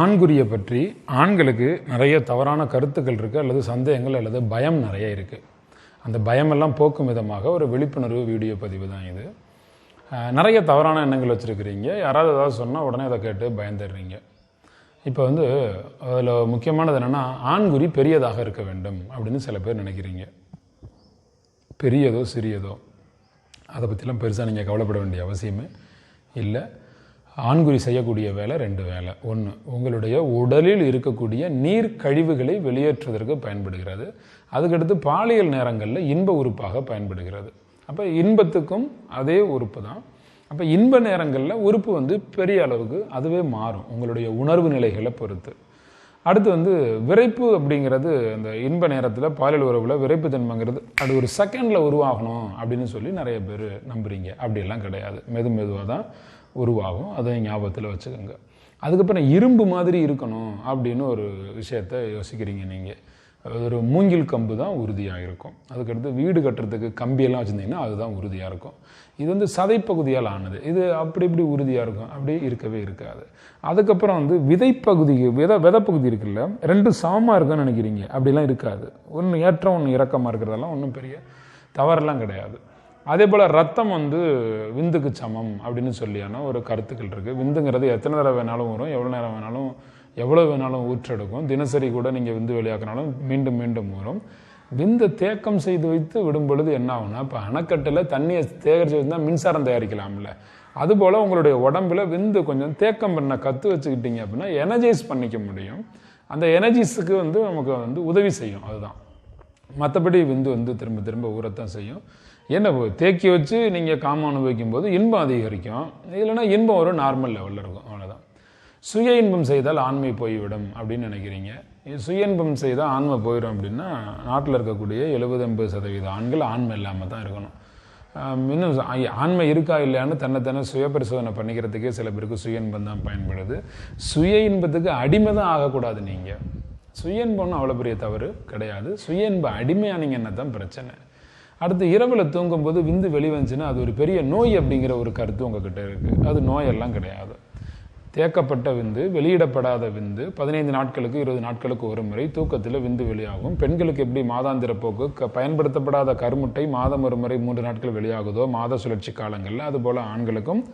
ஆண்குறியை பற்றி ஆண்களுக்கு நிறைய தவறான கருத்துக்கள் இருக்குது அல்லது சந்தேகங்கள் அல்லது பயம் நிறைய இருக்குது அந்த பயமெல்லாம் போக்கும் விதமாக ஒரு விழிப்புணர்வு வீடியோ பதிவு தான் இது. நிறைய தவறான எண்ணங்கள் வச்சுருக்கிறீங்க. யாராவது ஏதாவது சொன்னால் உடனே அதை கேட்டு பயந்துடுறீங்க. இப்போ வந்து அதில் முக்கியமானது என்னென்னா ஆண்குறி பெரியதாக இருக்க வேண்டும் அப்படின்னு சில பேர் நினைக்கிறீங்க. பெரியதோ சிறியதோ. அதை பற்றிலாம் பெருசாக நீங்கள் கவலைப்பட வேண்டிய அவசியமே இல்லை. ஆண்குறி செய்யக்கூடிய வேலை ரெண்டு வேலை. ஒன்று உங்களுடைய உடலில் இருக்கக்கூடிய நீர் கழிவுகளை வெளியேற்றுவதற்கு பயன்படுகிறது. அதுக்கடுத்து பாலியல் நேரங்களில் இன்ப உறுப்பாக பயன்படுகிறது. அப்போ இன்பத்துக்கும் அதே உறுப்பு தான் அப்போ இன்ப நேரங்களில் உறுப்பு வந்து பெரிய அளவுக்கு அதுவே மாறும் உங்களுடைய உணர்வு நிலைகளை பொறுத்து. அடுத்து வந்து விரைப்பு அப்படிங்கிறது அந்த இன்ப நேரத்தில் பாலியல் உறவில் விரைப்பு தன்மைங்கிறது அது ஒரு செகண்டில் உருவாகணும் அப்படின்னு சொல்லி நிறைய பேர் நம்புறீங்க. அப்படியெல்லாம் கிடையாது. மெது மெதுவாக தான் உருவாகும். அதை ஞாபகத்தில் வச்சுக்கோங்க. அதுக்கப்புறம் இரும்பு மாதிரி இருக்கணும் அப்படின்னு ஒரு விஷயத்த யோசிக்கிறீங்க நீங்கள் ஒரு மூங்கில் கம்பு தான் உறுதியாக இருக்கும். அதுக்கடுத்து வீடு கட்டுறதுக்கு கம்பியெல்லாம் வச்சுருந்தீங்கன்னா அதுதான் உறுதியாக இருக்கும். இது வந்து சதைப்பகுதியால் ஆனது. இது அப்படி இப்படி உறுதியாக இருக்கும். அப்படி இருக்கவே இருக்காது. அதுக்கப்புறம் வந்து விதைப்பகுதி வித விதைப்பகுதி இருக்குல்ல? ரெண்டும் சமமாக இருக்குன்னு நினைக்கிறீங்க. அப்படிலாம் இருக்காது. ஒன்று ஏற்றம் ஒன்று இறக்கமாக இருக்கிறதெல்லாம் ஒன்றும் பெரிய தவறெல்லாம் கிடையாது. அதே போல் ரத்தம் வந்து விந்துக்கு சமம் அப்படின்னு சொல்லியான ஒரு கருத்துக்கள் இருக்குது விந்துங்கிறது எத்தனை தடவை வேணாலும் வரும் எவ்வளோ நேரம் வேணாலும் எவ்வளோ வேணாலும் ஊற்றெடுக்கும். தினசரி கூட நீங்கள் விந்து வெளியாக்கினாலும் மீண்டும் மீண்டும் வரும் விந்த தேக்கம் செய்து வைத்து விடும் பொழுது என்ன ஆகும்னா இப்போ அணைக்கட்டில் தண்ணியை சேகரித்து வச்சுருந்தால் மின்சாரம் தயாரிக்கலாம்ல. அதுபோல் உங்களுடைய உடம்புல விந்து கொஞ்சம் தேக்கம் பண்ண கற்று வச்சுக்கிட்டீங்க அப்படின்னா எனர்ஜைஸ் பண்ணிக்க முடியும். அந்த எனர்ஜிஸுக்கு வந்து நமக்கு வந்து உதவி செய்யும். அதுதான். மற்றபடி விந்து வந்து திரும்ப திரும்ப ஊறத்தான் செய்யும். என்ன தேக்கி வச்சு நீங்கள் காமம் அனுபவிக்கும் போது இன்பம் அதிகரிக்கும். இல்லைன்னா இன்பம் ஒரு நார்மல் லெவலில் இருக்கும். அவ்வளோதான் சுய இன்பம் செய்தால் ஆண்மை போய்விடும் அப்படின்னு நினைக்கிறீங்க. சுய இன்பம் செய்தால் ஆண்மை போயிடும் அப்படின்னா நாட்டில் இருக்கக்கூடிய எழுபது எண்பது சதவீத ஆண்கள் ஆண்மை இல்லாமல் தான் இருக்கணும். இன்னும் ஆண்மை இருக்கா இல்லையான்னு தன்னைத்தானே சுய பரிசோதனை பண்ணிக்கிறதுக்கே சில பேருக்கு சுய இன்பம் தான் பயன்படுது. சுய இன்பத்துக்கு அடிமை தான் ஆகக்கூடாது நீங்கள் சுய இன்பம்னு அவ்வளோ பெரிய தவறு கிடையாது. சுய இன்ப அடிமையானீங்கன்னா தான் பிரச்சனை. அடுத்து இரவில் தூங்கும்போது விந்து வெளிவந்துச்சுன்னா அது ஒரு பெரிய நோய் அப்படிங்கிற ஒரு கருத்து உங்ககிட்ட இருக்குது அது நோயெல்லாம் கிடையாது. தேக்கப்பட்ட விந்து வெளியிடப்படாத விந்து பதினைந்து நாட்களுக்கு இருபது நாட்களுக்கு ஒரு முறை தூக்கத்தில் விந்து வெளியாகும். பெண்களுக்கு எப்படி மாதாந்திர போக்கு? க- பயன்படுத்தப்படாத கருமுட்டை மாதம் ஒரு முறை மூன்று நாட்கள் வெளியாகுதோ மாத சுழற்சி காலங்களில் அதுபோல் ஆண்களுக்கும்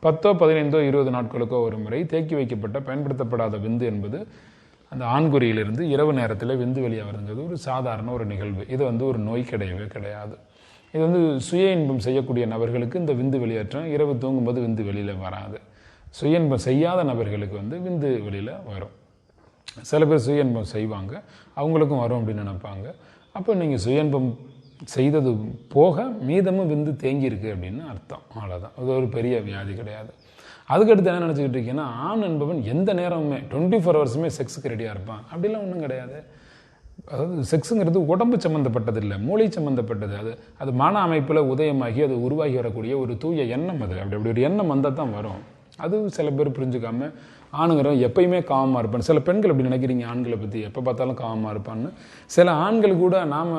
பத்தோ பதினைந்தோ இருபது நாட்களுக்கோ ஒரு முறை தேக்கி வைக்கப்பட்ட பயன்படுத்தப்படாத விந்து என்பது அந்த ஆண்குறியிலிருந்து இரவு நேரத்தில் விந்து வெளியாகிறதுங்கிறது ஒரு சாதாரண ஒரு நிகழ்வு. இது வந்து ஒரு நோய் கிடையவே கிடையாது. இது வந்து சுய இன்பம் செய்யக்கூடிய நபர்களுக்கு இந்த விந்து வெளியேற்றம் இரவு தூங்கும்போது விந்து வெளியில் வராது. சுயன்பம் செய்யாத நபர்களுக்கு வந்து விந்து வெளியில் வரும். சில பேர் சுய இன்பம் செய்வாங்க. அவங்களுக்கும் வரும் அப்படின்னு நினைப்பாங்க. அப்போ நீங்கள் சுய இன்பம் செய்தது போக மீதமும் விந்து தேங்கியிருக்கு அப்படின்னு அர்த்தம். அவ்வளோதான் அது ஒரு பெரிய வியாதி கிடையாது. அதுக்கடுத்து என்ன நினச்சிக்கிட்டு இருக்கீங்கன்னா ஆண் என்பவன் எந்த நேரமுமே டுவெண்ட்டி ஃபோர் ஹவர்ஸுமே செக்ஸுக்கு ரெடியாக இருப்பான். அப்படிலாம் ஒன்றும் கிடையாது. அதாவது செக்ஸுங்கிறது உடம்பு சம்மந்தப்பட்டது இல்லை மூளை சம்மந்தப்பட்டது அது அது மன அமைப்பில் உதயமாகி அது உருவாகி வரக்கூடிய ஒரு தூய எண்ணம் அது. அப்படி அப்படி ஒரு எண்ணம் வந்தால் தான் வரும். அதுவும் சில பேர் புரிஞ்சுக்காம ஆணுங்கிறவன் எப்பயுமே காமமாக இருப்பான். சில பெண்கள் அப்படி நினைக்கிறீங்க ஆண்களை பற்றி எப்போ பார்த்தாலும் காமமாக இருப்பான்னு. சில ஆண்கள் கூட நாம்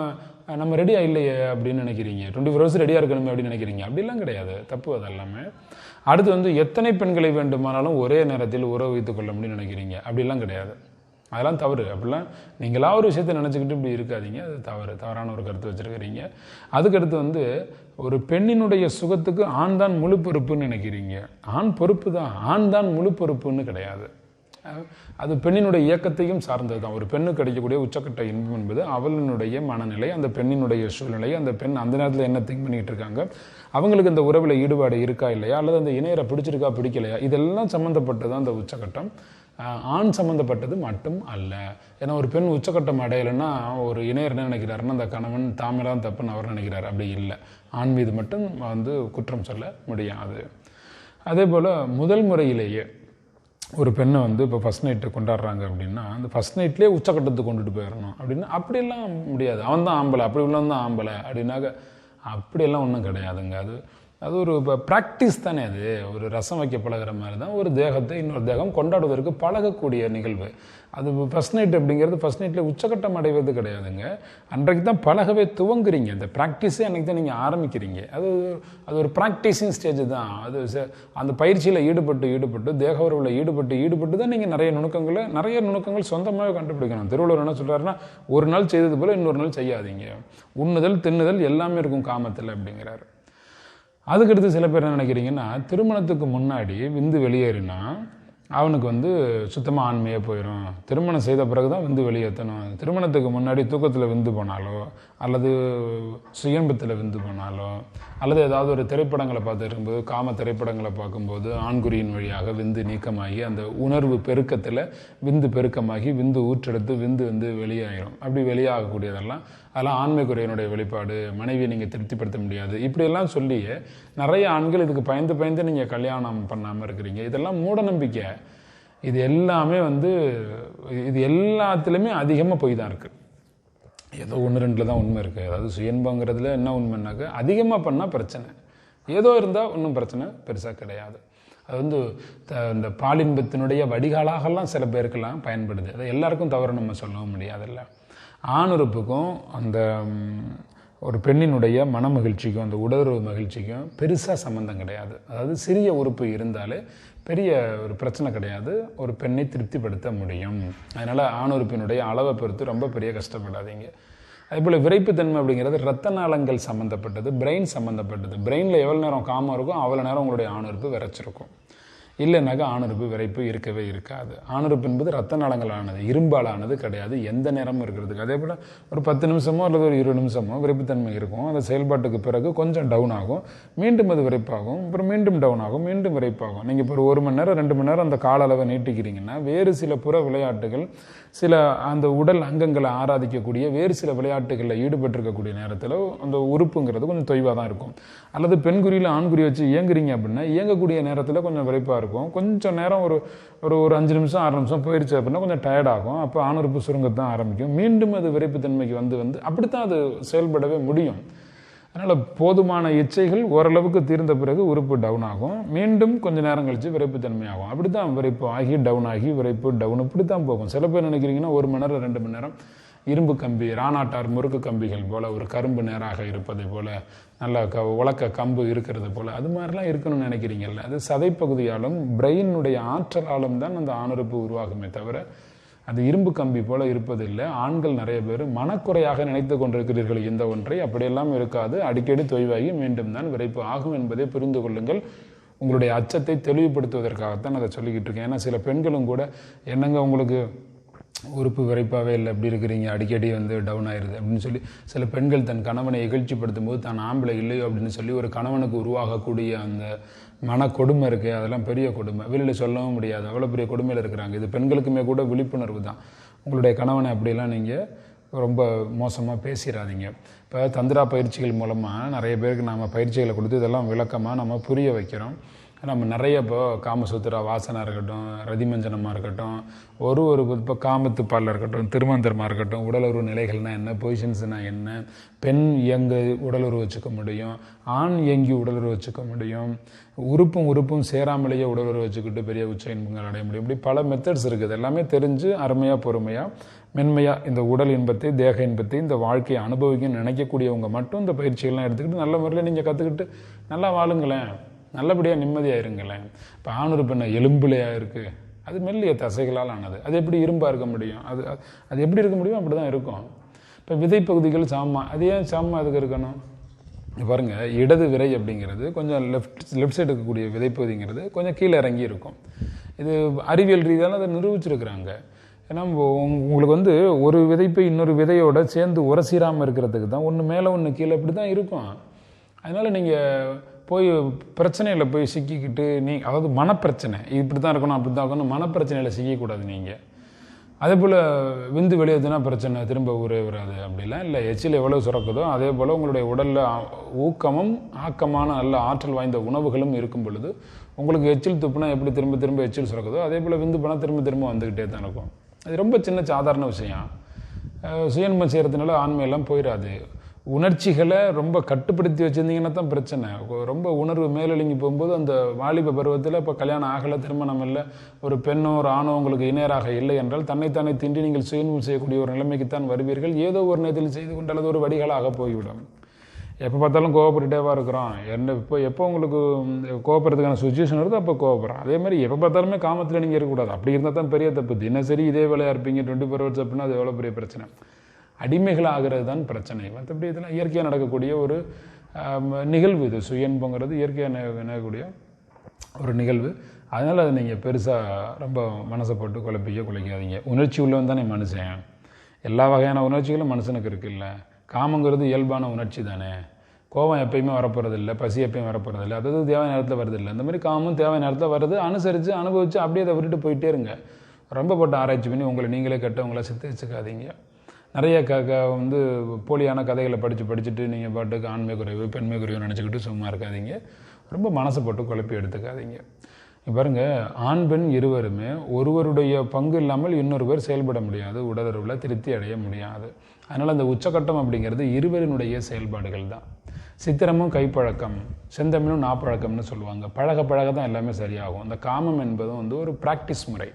நம்ம ரெடியாக இல்லையே அப்படின்னு நினைக்கிறீங்க. டுவெண்ட்டி ஃபோர் ஹவர்ஸ் ரெடியாக இருக்கணுமே அப்படின்னு நினைக்கிறீங்க. அப்படிலாம் கிடையாது. தப்பு அது எல்லாமே. அடுத்து வந்து எத்தனை பெண்களை வேண்டுமானாலும் ஒரே நேரத்தில் உறவு வைத்துக் கொள்ள முடியும்னு நினைக்கிறீங்க? அப்படிலாம் கிடையாது. அதெல்லாம் தவறு. அப்படிலாம் நீங்களா ஒரு விஷயத்தை நினச்சிக்கிட்டு இப்படி இருக்காதீங்க. அது தவறு. தவறான ஒரு கருத்து வச்சுருக்கிறீங்க. அதுக்கடுத்து வந்து ஒரு பெண்ணினுடைய சுகத்துக்கு ஆண் தான் முழு பொறுப்புன்னு நினைக்கிறீங்க. ஆண் பொறுப்பு தான். ஆண் தான் முழு பொறுப்புன்னு கிடையாது. அது பெண்ணினுடைய இயக்கத்தையும் சார்ந்தது தான். ஒரு பெண்ணுக்கு கிடைக்கக்கூடிய உச்சக்கட்ட இன்பம் என்பது அவளினுடைய மனநிலை அந்த பெண்ணினுடைய சூழ்நிலை அந்த பெண் அந்த நேரத்தில் என்ன திங்க் பண்ணிட்டு இருக்காங்க அவங்களுக்கு இந்த உறவில் ஈடுபாடு இருக்கா இல்லையா அல்லது அந்த இணையரை பிடிச்சிருக்கா பிடிக்கலையா இதெல்லாம் சம்மந்தப்பட்டது தான் அந்த உச்சக்கட்டம். ஆண் சம்மந்தப்பட்டது மட்டும் அல்ல. ஏன்னா ஒரு பெண் உச்சக்கட்டம் அடையலைன்னா ஒரு இணையர் என்ன நினைக்கிறாருன்னா அந்த கணவன் தாமே தான் தப்புன்னு அவர் நினைக்கிறார். அப்படி இல்லை. ஆண் மீது மட்டும் வந்து குற்றம் சொல்ல முடியாது. அதே போல் முதல் முறையிலேயே ஒரு பெண்ணை வந்து இப்போ ஃபஸ்ட் நைட்டு கொண்டாடுறாங்க அப்படின்னா அந்த ஃபஸ்ட் நைட்லேயே உச்சக்கட்டத்துக்கு கொண்டுட்டு போயிடணும் அப்படின்னா அப்படியெல்லாம் முடியாது. அவன் தான் ஆம்பளை அப்படி உள்ளவன் தான் ஆம்பளை அப்படின்னாக்க அப்படியெல்லாம் ஒன்றும் கிடையாதுங்க. அது அது ஒரு இப்போ ப்ராக்டிஸ் தானே அது. ஒரு ரசம் வைக்க பழகுற மாதிரி தான் ஒரு தேகத்தை இன்னொரு தேகம் கொண்டாடுவதற்கு பழகக்கூடிய நிகழ்வு. அது ஃபஸ்ட் நைட் அப்படிங்கிறது ஃபஸ்ட் நைட்டில் உச்சக்கட்டம் அடைவது கிடையாதுங்க. அன்றைக்கு தான் பழகவே துவங்குறீங்க. அந்த ப்ராக்டிஸே அன்றைக்கி தான் நீங்கள் ஆரம்பிக்கிறீங்க. அது அது ஒரு ப்ராக்டிஸிங் ஸ்டேஜ் தான். அது அந்த பயிற்சியில் ஈடுபட்டு ஈடுபட்டு தேக உறவில் ஈடுபட்டு ஈடுபட்டு தான் நீங்கள் நிறைய நுணுக்கங்களை நிறைய நுணுக்கங்கள் சொந்தமாக கண்டுபிடிக்கணும். திருவள்ளுவர் என்ன சொல்கிறாருன்னா ஒரு நாள் செய்தது போல இன்னொரு நாள் செய்யாதீங்க. உண்ணுதல் தின்னுதல் எல்லாமே இருக்கும் காமத்தில் அப்படிங்கிறாரு. அதுக்கடுத்து சில பேர் என்ன நினைக்கிறீங்கன்னா திருமணத்துக்கு முன்னாடி விந்து வெளியேறினா அவனுக்கு வந்து சுத்தமாக ஆண்மையாக போயிடும் திருமணம் செய்த பிறகு தான் விந்து வெளியேற்றணும். திருமணத்துக்கு முன்னாடி தூக்கத்தில் விந்து போனாலோ அல்லது சுயம்பத்தில் விந்து போனாலோ அல்லது ஏதாவது ஒரு திரைப்படங்களை பார்த்து இருக்கும்போது காம திரைப்படங்களை பார்க்கும்போது ஆண்குறியின் வழியாக விந்து நீக்கமாகி அந்த உணர்வு பெருக்கத்தில் விந்து பெருக்கமாகி விந்து ஊற்றெடுத்து விந்து வந்து வெளியாகிடும் அப்படி வெளியாகக்கூடியதெல்லாம் அதெல்லாம் ஆண்மைக்குறையினுடைய வெளிப்பாடு மனைவியை நீங்கள் திருப்திப்படுத்த முடியாது. இப்படியெல்லாம் சொல்லி நிறைய ஆண்கள் இதுக்கு பயந்து பயந்து நீங்கள் கல்யாணம் பண்ணாமல் இருக்கிறீங்க. இதெல்லாம் மூடநம்பிக்கை இது எல்லாமே வந்து இது எல்லாத்துலேயுமே அதிகமாக போய் தான் இருக்குது ஏதோ ஒன்று ரெண்டில் தான் உண்மை இருக்குது அதாவது சுயன்பங்கிறதுல என்ன உண்மைன்னாக்க அதிகமாக பண்ணால் பிரச்சனை. ஏதோ இருந்தால் ஒன்றும் பிரச்சனை பெருசாக கிடையாது. அது வந்து த- இந்த பாலின்பத்தினுடைய வடிகாலாகலாம் சில பேருக்கெல்லாம் பயன்படுது. அது எல்லாருக்கும் தவறு நம்ம சொல்லவும் முடியாதுல்ல. ஆணுறுப்புக்கும் அந்த ஒரு பெண்ணினுடைய மன மகிழ்ச்சிக்கும் அந்த உடலுறவு மகிழ்ச்சிக்கும் பெருசாக சம்மந்தம் கிடையாது. அதாவது சிறிய உறுப்பு இருந்தாலே பெரிய ஒரு பிரச்சனை கிடையாது. ஒரு பெண்ணை திருப்திப்படுத்த முடியும். அதனால் ஆணுறுப்பினுடைய அளவை பொறுத்து ரொம்ப பெரிய கஷ்டப்படாதீங்க. அதேபோல் விரைப்புத்தன்மை அப்படிங்கிறது ரத்த நாளங்கள் சம்மந்தப்பட்டது பிரெயின் சம்மந்தப்பட்டது பிரெயினில் எவ்வளோ நேரம் காமம் இருக்கோ அவ்வளோ நேரம் உங்களுடைய ஆணுறுப்பு விரைச்சிருக்கும். இல்லைனாக்கா ஆணுறுப்பு விரைப்பு இருக்கவே இருக்காது. ஆணுறுப்பு என்பது ரத்த நலங்களானது இரும்பாலானது கிடையாது எந்த நேரமும் இருக்கிறதுக்கு. அதே போல் ஒரு பத்து நிமிஷமோ அல்லது ஒரு இருபது நிமிஷமோ விரைப்புத்தன்மை இருக்கும். அந்த செயல்பாட்டுக்கு பிறகு கொஞ்சம் டவுன் ஆகும். மீண்டும் அது விரைப்பாகும் அப்புறம் மீண்டும் டவுன் ஆகும். மீண்டும் விரைப்பாகும் நீங்கள் இப்போ ஒரு ஒரு மணி நேரம் ரெண்டு மணி நேரம் அந்த கால அளவை நீட்டிக்கிறீங்கன்னா வேறு சில புற விளையாட்டுகள் சில அந்த உடல் அங்கங்களை ஆராதிக்கக்கூடிய வேறு சில விளையாட்டுகளில் ஈடுபட்டிருக்கக்கூடிய நேரத்தில் அந்த உறுப்புங்கிறது கொஞ்சம் தொய்வாக தான் இருக்கும். அல்லது பெண்குறியில் ஆண்குறி வச்சு இயங்குறீங்க அப்படின்னா இயங்கக்கூடிய நேரத்தில் கொஞ்சம் விரைப்பாக இருக்கும். கொஞ்சம் நேரம் ஒரு ஒரு ஒரு அஞ்சு நிமிஷம் ஆறு நிமிஷம் போயிடுச்சு அப்படின்னா கொஞ்சம் டயர்ட் ஆகும். அப்போ ஆணுறுப்பு சுருங்கத்தான் ஆரம்பிக்கும். மீண்டும் அது விரைப்புத்தன்மைக்கு வந்து வந்து அப்படித்தான் அது செயல்படவே முடியும். அதனால் போதுமான இச்சைகள் ஓரளவுக்கு தீர்ந்த பிறகு உறுப்பு டவுன் ஆகும். மீண்டும் கொஞ்ச நேரம் கழித்து விரைப்புத்தன்மை ஆகும் அப்படி தான் விரைப்பு ஆகி டவுன் ஆகி விரைப்பு டவுன் இப்படி தான் போகும். சில பேர் நினைக்கிறீங்கன்னா ஒரு மணி நேரம் ரெண்டு மணி நேரம் இரும்பு கம்பி ராணாட்டார் முறுக்கு கம்பிகள் போல ஒரு கரும்பு நேராக இருப்பதை போல நல்ல க உலக்க கம்பு இருக்கிறது போல அது மாதிரிலாம் இருக்கணும்னு நினைக்கிறீங்கல்ல. அது சதைப்பகுதியாலும் பிரெயினுடைய ஆற்றலாலும் தான் அந்த ஆணுறுப்பு உருவாகுமே தவிர அது இரும்பு கம்பி போல இருப்பதில்லை. ஆண்கள் நிறைய பேர் மனக்குறையாக நினைத்து கொண்டிருக்கிறீர்கள் இந்த ஒன்றை. அப்படியெல்லாம் இருக்காது. அடிக்கடி தொய்வாகி மீண்டும் தான் விரைப்பு ஆகும் என்பதை புரிந்து கொள்ளுங்கள். உங்களுடைய அச்சத்தை தெளிவுபடுத்துவதற்காகத்தான் அதை சொல்லிக்கிட்டு இருக்கேன். ஏன்னா சில பெண்களும் கூட என்னங்க உங்களுக்கு உறுப்பு விரைப்பாகவே இல்லை எப்படி இருக்கிறீங்க அடிக்கடி வந்து டவுன் ஆயிருது அப்படின்னு சொல்லி சில பெண்கள் தன் கணவனை இகழ்ச்சிப்படுத்தும் போது தான் ஆம்பளை இல்லையோ அப்படின்னு சொல்லி ஒரு கணவனுக்கு உருவாகக்கூடிய அந்த மன கொடுமை இருக்குது அதெல்லாம் பெரிய கொடுமை. வெளியில் சொல்லவும் முடியாது. அவ்வளோ பெரிய கொடுமையில் இருக்கிறாங்க. இது பெண்களுக்குமே கூட விழிப்புணர்வு தான். உங்களுடைய கணவனை அப்படிலாம் நீங்கள் ரொம்ப மோசமாக பேசிடாதீங்க இப்போ தந்திரா பயிற்சிகள் மூலமாக நிறைய பேருக்கு நாம் பயிற்சிகளை கொடுத்து இதெல்லாம் விளக்கமாக நம்ம புரிய வைக்கிறோம். நம்ம நிறைய இப்போ காமசூத்திரா வாசனாக இருக்கட்டும் ரதிமஞ்சனமாக இருக்கட்டும் ஒரு ஒரு இப்போ காமத்து பாலில் இருக்கட்டும் திருமந்திரமாக இருக்கட்டும் உடலுறவு நிலைகள்னா என்ன பொசிஷன்ஸ்னால் என்ன பெண் எங்க உடலுறவு வச்சுக்க முடியும் ஆண் எங்கி உடலுறவு வச்சுக்க முடியும் உறுப்பும் உறுப்பும் சேராமலேயே உடலுறவு வச்சுக்கிட்டு பெரிய உச்ச இன்பங்கள் அடைய முடியும். இப்படி பல மெத்தட்ஸ் இருக்குது. எல்லாமே தெரிஞ்சு அருமையாக பொறுமையாக மென்மையாக இந்த உடல் இன்பத்தை தேக இன்பத்தை இந்த வாழ்க்கையை அனுபவிக்கணும்னு நினைக்கக்கூடியவங்க மட்டும் இந்த பயிற்சிகள்லாம் எடுத்துக்கிட்டு நல்ல முறையில் நீங்கள் கற்றுக்கிட்டு நல்லா வாழுங்களேன். நல்லபடியாக நிம்மதியாக இருங்களேன் இப்போ ஆணுறு பெண்ணை எலும்புலையாக இருக்குது அது மெல்லிய தசைகளால் ஆனது. அது எப்படி இரும்பாக இருக்க முடியும்? அது அது எப்படி இருக்க முடியும் அப்படி தான் இருக்கும். இப்போ விதை பகுதிகள் சாமா அது ஏன் சாமா அதுக்கு இருக்கணும்? பாருங்கள் இடது விரை அப்படிங்கிறது கொஞ்சம் லெஃப்ட் லெஃப்ட் சைடு இருக்கக்கூடிய விதைப்பகுதிங்கிறது கொஞ்சம் கீழே இறங்கி இருக்கும். இது அறிவியல் ரீதியால் அதை நிரூபிச்சிருக்கிறாங்க. ஏன்னா உங்களுக்கு வந்து ஒரு விதைப்பை இன்னொரு விதையோட சேர்ந்து உரசீராமல் இருக்கிறதுக்கு தான் ஒன்று மேலே ஒன்று கீழே இப்படி தான் இருக்கும். அதனால் நீங்கள் போய் பிரச்சனையில் போய் சிக்கிக்கிட்டு நீ அதாவது மனப்பிரச்சனை இப்படி தான் இருக்கணும் அப்படி தான் இருக்கணும் மனப்பிரச்சனையில் சிக்கக்கூடாது நீங்கள் அதே போல் விந்து வெளியேதுனா பிரச்சனை திரும்ப ஊரே வராது அப்படிலாம் இல்லை. எச்சில் எவ்வளோ சுரக்குதோ அதே போல் உங்களுடைய உடலில் ஊக்கமும் ஆக்கமான நல்ல ஆற்றல் வாய்ந்த உணவுகளும் இருக்கும் பொழுது உங்களுக்கு எச்சில் துப்புனா எப்படி திரும்ப திரும்ப எச்சில் சுரக்குதோ அதே போல் விந்து போனால் திரும்ப திரும்ப வந்துக்கிட்டே தான் இருக்கும். அது ரொம்ப சின்ன சாதாரண விஷயம். அஹ் சுயன்பம் செய்கிறதுனால ஆண்மையெல்லாம் போயிடாது உணர்ச்சிகளை ரொம்ப கட்டுப்படுத்தி வச்சுருந்தீங்கன்னா தான் பிரச்சனை. ரொம்ப உணர்வு மேலெழுங்கி போகும்போது அந்த வாலிப பருவத்தில் இப்போ கல்யாணம் ஆகலை திருமணம் இல்லை ஒரு பெண்ணோ ஒரு ஆணோ உங்களுக்கு இணையராக இல்லை என்றால் தன்னைத்தானே திண்டி நீங்கள் சுயநூல் செய்யக்கூடிய ஒரு நிலைமைக்குத்தான் வருவீர்கள். ஏதோ ஒரு நேரத்தில் செய்து கொண்டு அல்லது ஒரு வடிகளாக போய்விடும். எப்போ பார்த்தாலும் கோவப்பட்டுட்டேவா இருக்கிறோம். என்ன இப்போ எப்போ உங்களுக்கு கோவப்படுறதுக்கான சுச்சுவேஷன் வருதோ அப்போ கோவப்படுறோம். அதே மாதிரி எப்போ பார்த்தாலுமே காமத்தில் நீங்கள் இருக்கக்கூடாது. அப்படி இருந்தால் தான் பெரிய தப்பு. தினசரி இதே வேலையாக இருப்பீங்க. டுவெண்ட்டி ஃபோர் ஹவர்ஸ் அப்படின்னா அது எவ்வளோ பெரிய பிரச்சனை. அடிமைகளாகிறது தான் பிரச்சனை மற்றபடி இதெல்லாம் இயற்கையாக நடக்கக்கூடிய ஒரு நிகழ்வு இது. சுயன்பங்கிறது இயற்கையாக நடக்கக்கூடிய ஒரு நிகழ்வு. அதனால் அதை நீங்கள் பெருசாக ரொம்ப மனசை போட்டு குழப்பிக்க குலைக்காதீங்க. உணர்ச்சி உள்ளவன் தானே மனுஷன். எல்லா வகையான உணர்ச்சிகளும் மனுஷனுக்கு இருக்குல்ல. காமங்கிறது இயல்பான உணர்ச்சி தானே. கோபம் எப்பயுமே வரப்போகிறதில்ல பசி எப்பயும் வரப்போகிறதில்ல அதாவது தேவை நேரத்தில் வருதில்லை. இந்த மாதிரி காமும் தேவை நேரத்தில் வருது அனுசரித்து அனுபவித்து அப்படியே அதை விட்டுட்டு போயிட்டே இருங்க. ரொம்ப போட்டு ஆராய்ச்சி பண்ணி உங்களை நீங்களே கெட்டவங்கள சித்தரிச்சுக்காதீங்க. நிறைய க க வந்து போலியான கதைகளை படித்து படிச்சுட்டு நீங்கள் பாட்டுக்கு ஆண்மை குறைவு பெண்மை குறைவு நினச்சிக்கிட்டு சும்மா இருக்காதீங்க. ரொம்ப மனசை போட்டு குழப்பி எடுத்துக்காதீங்க. பாருங்கள் பாருங்க ஆண் பெண் இருவருமே ஒருவருடைய பங்கு இல்லாமல் இன்னொருவர் செயல்பட முடியாது உடலுறவில் திருப்தி அடைய முடியாது. அதனால் அந்த உச்சக்கட்டம் அப்படிங்கிறது இருவரினுடைய செயல்பாடுகள் தான். சித்திரமும் கைப்பழக்கம் செந்தமிழும் நாப்பழக்கம்னு சொல்லுவாங்க. பழக பழக தான் எல்லாமே சரியாகும். அந்த காமம் என்பதும் வந்து ஒரு ப்ராக்டிஸ் முறை.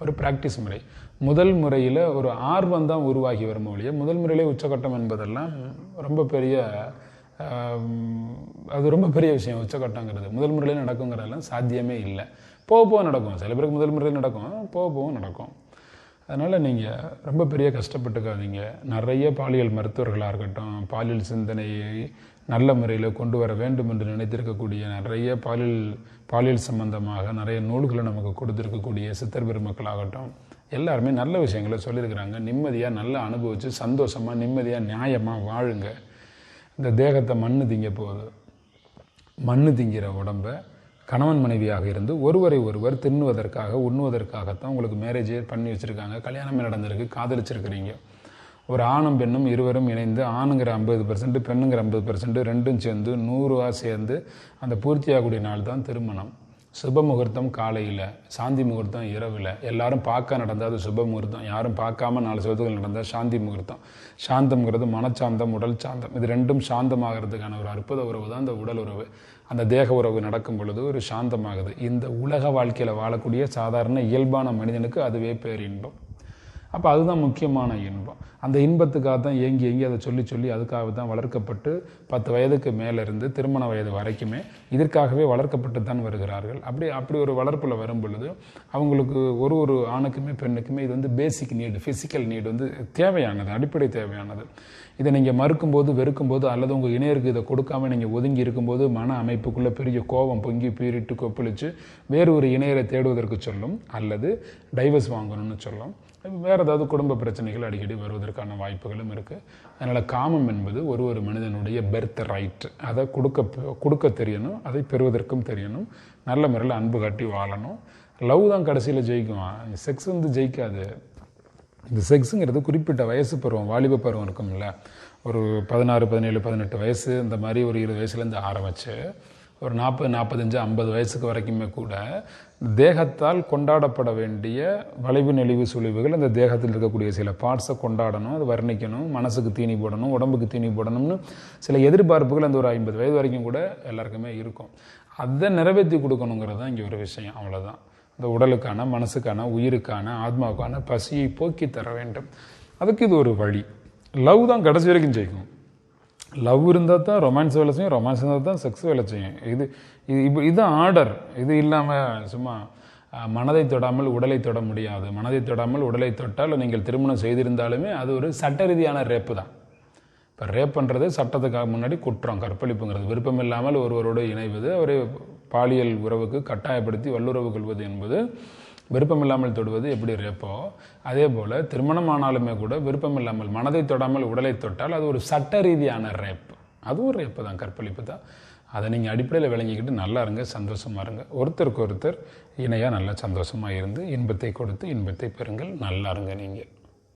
ஒரு ப்ராக்டிஸ் முறை. முதல் முறையில் ஒரு ஆர்வம் தான் உருவாகி வரும் ஒழிய முதல் முறையிலே உச்சக்கட்டம் என்பதெல்லாம் ரொம்ப பெரிய அது ரொம்ப பெரிய விஷயம் உச்சக்கட்டங்கிறது முதல் முறையில் நடக்குங்கிறதெல்லாம் சாத்தியமே இல்லை. போக போக நடக்கும். சில பேருக்கு முதல் முறையில் நடக்கும். போக போக நடக்கும். அதனால் நீங்கள் ரொம்ப பெரிய கஷ்டப்பட்டுக்காதீங்க. நிறைய பாலியல் மருத்துவர்களாக இருக்கட்டும் பாலியல் சிந்தனையை நல்ல முறையில் கொண்டு வர வேண்டும் என்று நினைத்திருக்கக்கூடிய நிறைய பாலியல் பாலியல் சம்பந்தமாக நிறைய நூல்களை நமக்கு கொடுத்துருக்கக்கூடிய சித்தர் பெருமக்களாகட்டும் எல்லாருமே நல்ல விஷயங்களை சொல்லியிருக்கிறாங்க. நிம்மதியாக நல்லா அனுபவித்து சந்தோஷமாக நிம்மதியாக நியாயமாக வாழுங்க. இந்த தேகத்தை மண்ணு திங்க போகுது. மண்ணு திங்கிற உடம்ப கணவன் மனைவியாக இருந்து ஒருவரை ஒருவர் தின்னுவதற்காக உண்ணுவதற்காகத்தான் உங்களுக்கு மேரேஜே பண்ணி வச்சுருக்காங்க. கல்யாணமே நடந்திருக்கு காதலிச்சிருக்கிறீங்க. ஒரு ஆணும் பெண்ணும் இருவரும் இணைந்து ஆணுங்கிற ஐம்பது பர்சன்ட் பெண்ணுங்கிற ஐம்பது பர்சன்ட் ரெண்டும் சேர்ந்து நூறுவா சேர்ந்து அந்த பூர்த்தியாகக்கூடிய நாள் தான் திருமணம். சுப முகூர்த்தம் காலையில் சாந்தி முகூர்த்தம் இரவில் எல்லாரும் பார்க்க நடந்தால் அது சுப முகூர்த்தம் யாரும் பார்க்காம நாலு சுபத்துகள் நடந்தால் சாந்தி முகூர்த்தம். சாந்தம்ங்கிறது மனச்சாந்தம் உடல் சாந்தம் இது ரெண்டும் சாந்தமாகிறதுக்கான ஒரு அற்புத உறவு தான் இந்த உடல் உறவு. அந்த தேக உறவு நடக்கும் பொழுது ஒரு சாந்தமாகுது. இந்த உலக வாழ்க்கையில் வாழக்கூடிய சாதாரண இயல்பான மனிதனுக்கு அதுவே பேரின்பம். அப்போ அதுதான் முக்கியமான இன்பம். அந்த இன்பத்துக்காக தான் ஏங்கி ஏங்கி அதை சொல்லி சொல்லி அதுக்காக தான் வளர்க்கப்பட்டு பத்து வயதுக்கு மேலே இருந்து திருமண வயது வரைக்குமே இதற்காகவே வளர்க்கப்பட்டு தான் வருகிறார்கள். அப்படி அப்படி ஒரு வளர்ப்பில் வரும் பொழுது அவங்களுக்கு ஒரு ஒரு ஆணுக்குமே பெண்ணுக்குமே இது வந்து பேசிக் நீடு ஃபிசிக்கல் நீடு வந்து தேவையானது அடிப்படை தேவையானது. இதை நீங்கள் மறுக்கும்போது வெறுக்கும்போது அல்லது உங்கள் இணையருக்கு இதை கொடுக்காம நீங்கள் ஒதுங்கி இருக்கும்போது மன அமைப்புக்குள்ளே பெரிய கோபம் பொங்கி பீரிட்டு கொப்பளித்து வேறு ஒரு இணையரை தேடுவதற்கு சொல்லும் அல்லது டைவர்ஸ் வாங்கணும்னு சொல்லும். வேறு ஏதாவது குடும்ப பிரச்சனைகள் அடிக்கடி வருவதற்கான வாய்ப்புகளும் இருக்குது அதனால் காமம் என்பது ஒரு ஒரு மனிதனுடைய பெர்த் ரைட் அதை கொடுக்க கொடுக்க தெரியணும் அதை பெறுவதற்கும் தெரியணும். நல்ல முறையில் அன்பு காட்டி வாழணும். லவ் தான் கடைசியில் ஜெயிக்கும் செக்ஸ் வந்து ஜெயிக்காது. இந்த செக்ஸுங்கிறது குறிப்பிட்ட வயசு பருவம் வாலிப பருவம் இருக்கும்ல. ஒரு பதினாறு பதினேழு பதினெட்டு வயசு இந்த மாதிரி ஒரு இருபது வயசுலேருந்து ஆரம்பித்து ஒரு நாற்பது நாற்பத்தஞ்சு ஐம்பது வயசுக்கு வரைக்குமே கூட தேகத்தால் கொண்டாடப்பட வேண்டிய வளைவு நெளிவு சுழிவுகள் அந்த தேகத்தில் இருக்கக்கூடிய சில பார்ட்ஸை கொண்டாடணும். அது வர்ணிக்கணும் மனசுக்கு தீனி போடணும் உடம்புக்கு தீனி போடணும்னு சில எதிர்பார்ப்புகள் அந்த ஒரு ஐம்பது வயது வரைக்கும் கூட எல்லாருக்குமே இருக்கும். அதை நிறைவேற்றி கொடுக்கணுங்கிறது தான் இங்கே ஒரு விஷயம். அவ்வளோதான் இந்த உடலுக்கான மனசுக்கான உயிருக்கான ஆத்மாவுக்கான பசியை போக்கி தர வேண்டும். அதுக்கு இது ஒரு வழி. லவ் தான் கடைசி வரைக்கும் ஜெயிக்கும். லவ் இருந்தால் தான் ரொமான்ஸ் வேலை செய்யும் ரொமான்ஸ் இருந்தால் தான் செக்ஸ் வேலை செய்யும். இது இது இப்போ இதுதான் ஆர்டர் இது இல்லாமல் சும்மா மனதை தொடாமல் உடலை தொட முடியாது. மனதை தொடாமல் உடலை தொட்டால் நீங்கள் திருமணம் செய்திருந்தாலுமே அது ஒரு சட்ட ரீதியான ரேப்பு தான். இப்போ ரேப் பண்ணுறது சட்டத்துக்காக முன்னாடி குற்றம் கற்பழிப்புங்கிறது. விருப்பம் இல்லாமல் ஒருவரோடு இணைவது ஒரு பாலியல் உறவுக்கு கட்டாயப்படுத்தி வல்லுறவு கொள்வது என்பது விருப்பமில்லாமல் தொடுவது எப்படி ரேப்போ அதே போல் திருமணம் ஆனாலுமே கூட விருப்பமில்லாமல் மனதை தொடாமல் உடலை தொட்டால் அது ஒரு சட்ட ரீதியான ரேப். அதுவும் ரேப்பு தான் கற்பழிப்பு தான். அதை நீங்கள் அடிப்படையில் விளங்கிக்கிட்டு நல்லா இருங்க சந்தோஷமாக இருங்க. ஒருத்தருக்கு ஒருத்தர் இணையாக நல்லா சந்தோஷமாக இருந்து இன்பத்தை கொடுத்து இன்பத்தை பெறுங்கள் நல்லா இருங்க நீங்கள்